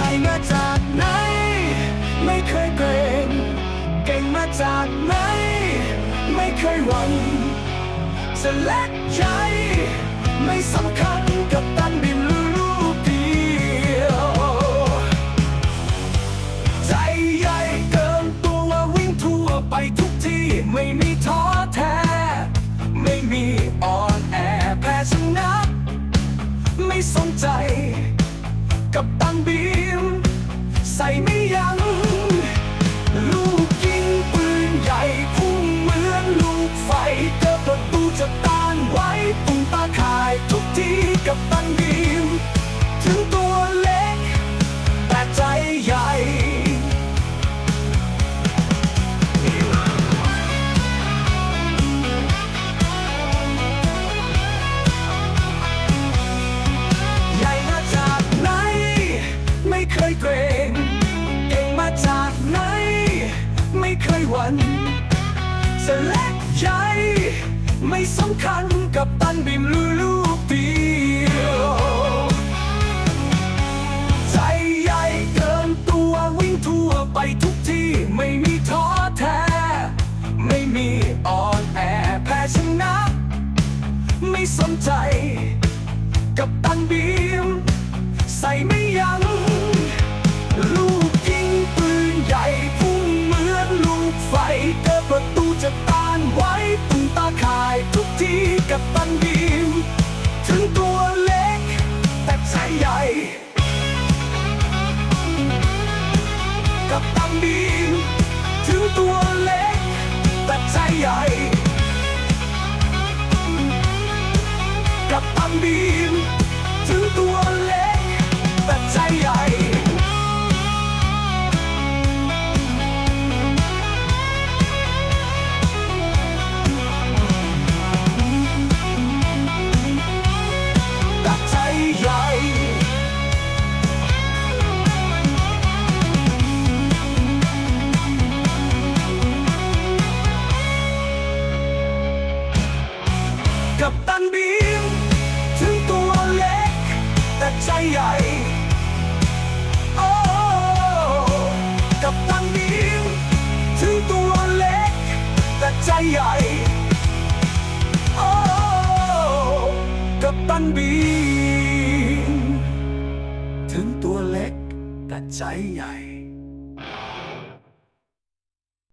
ญ่มาจากไหน ไม่เคยเกรงเก่งมาจากไหน ไม่เคยหวั่นจะเล็กใหญ่ไม่สำคัญกับตันบิมลูลูกเดียวใจใหญ่เกินตัววิ่งทั่วไปทุกที่ไม่มีท้อ ใส่ นจะเล็กใหญ่ไม่สำคัญกับตันบิมลูลูกเดียวใจใหญ่เกินตัววิ่งทั่วไปทุกที่ไม่มีท้อแท้ ไม่มีอ่อนแอแพ้ชนะ ไม่สนใจ กับตันบีมใส่ไม่ยัง้ง บีมถึงตัวเล็กแต่ใจใหญ่ ใจใหญ่ โอ้ กับตันบีมถึงตัวเล็ก แต่ใจใหญ่ โอ้ กับตันบีถึงตัวเล็ก แต่ใจใหญ่